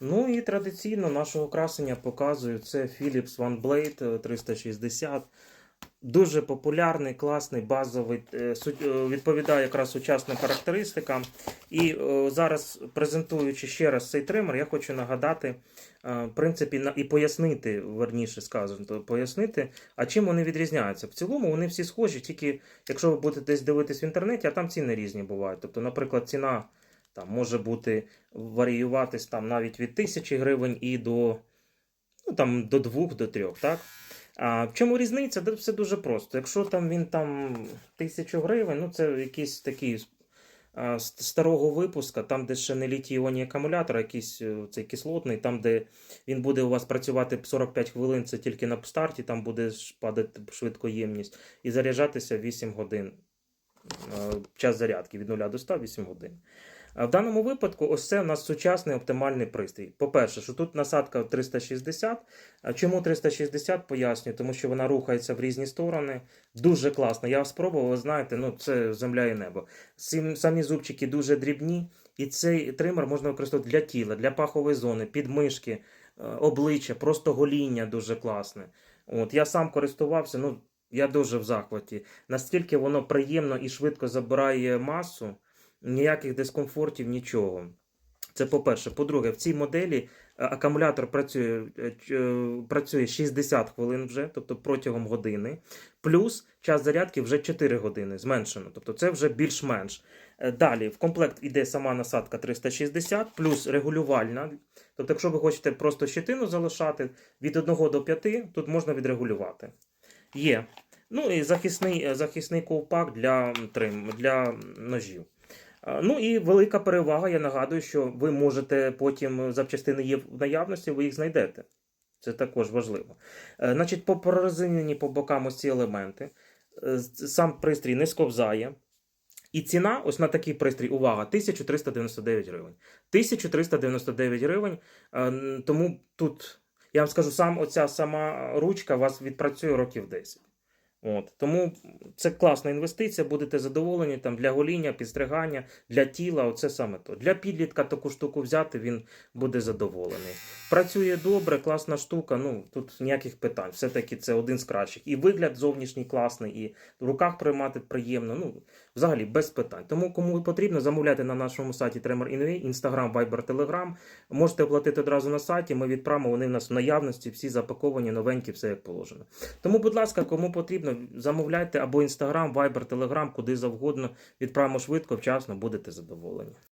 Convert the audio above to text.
Ну і традиційно нашого красення показую. Це Philips OneBlade е, 360. Дуже популярний, класний, базовий, е, е, відповідає якраз сучасним характеристикам. І е, зараз, презентуючи ще раз цей тример, я хочу нагадати, е, в принципі, і пояснити, верніше сказано, пояснити, а чим вони відрізняються. В цілому вони всі схожі, тільки якщо ви будете десь дивитись в інтернеті, а там ціни різні бувають. Тобто, наприклад, ціна там може бути варіюватись там навіть від тисячі гривень і до, ну, там, до двох, до трьох, так? А в чому різниця? Да Все дуже просто. Якщо там він там тисячу гривень, ну це якийсь такий а, старого випуска, там, де ще не літій-іонні акумулятор, якийсь е, цей кислотний, там, де він буде у вас працювати 45 хвилин, це тільки на старті, там буде падати швидкоємність, і заряджатися 8 годин. Час зарядки від 0 до 100 8 годин. В даному випадку, ось це у нас сучасний оптимальний пристрій. По-перше, що тут насадка 360. А Чому 360 пояснюю? Тому що вона рухається в різні сторони. Дуже класно. Я спробував, ви знаєте, ну це земля і небо. Самі зубчики дуже дрібні, і цей тример можна використовувати для тіла, для пахової зони, підмишки, е, обличчя, просто гоління дуже класне. От я сам користувався, ну я дуже в захваті. Наскільки воно приємно і швидко забирає масу, ніяких дискомфортів, нічого. Це по-перше. По-друге, в цій моделі е, акумулятор працює, е, е, працює 60 хвилин вже, тобто протягом години. Плюс час зарядки вже 4 години, зменшено. Тобто це вже більш-менш. Далі в комплект іде сама насадка 360, плюс регулювальна. Тобто, якщо ви хочете просто щетину залишати від 1 до 5, тут можна відрегулювати. Є. Ну і захисний, захисний ковпак для, для ножів. А, Ну і велика перевага, я нагадую, що ви можете потім е, запчастини є в наявності, ви їх знайдете. Це також важливо. Е, Значить, по прорезинені по бокам ось ці елементи. Е, Сам пристрій не сковзає. І ціна, ось на такий пристрій, увага, 1399 гривень. 1399 гривень. е, Тому тут, я вам скажу, сам оця сама ручка вас відпрацює років 10. От. Тому це класна інвестиція, будете задоволені там для гоління, підстригання, для тіла, оце саме то. Для підлітка таку штуку взяти, він буде задоволений. Працює добре, класна штука. Ну тут ніяких питань. Все-таки це один з кращих. І вигляд зовнішній класний, і в руках приймати приємно. Ну, взагалі без питань. Тому кому потрібно, замовляйте на нашому сайті Tremor.in.ua, Instagram, Viber, Telegram. Можете оплатити одразу на сайті. Ми відправимо. Вони в нас в наявності, всі запаковані, новенькі, все як положено. Тому, будь ласка, кому потрібно, замовляйте або Instagram, Viber, Telegram, куди завгодно. Відправимо швидко, вчасно, будете задоволені.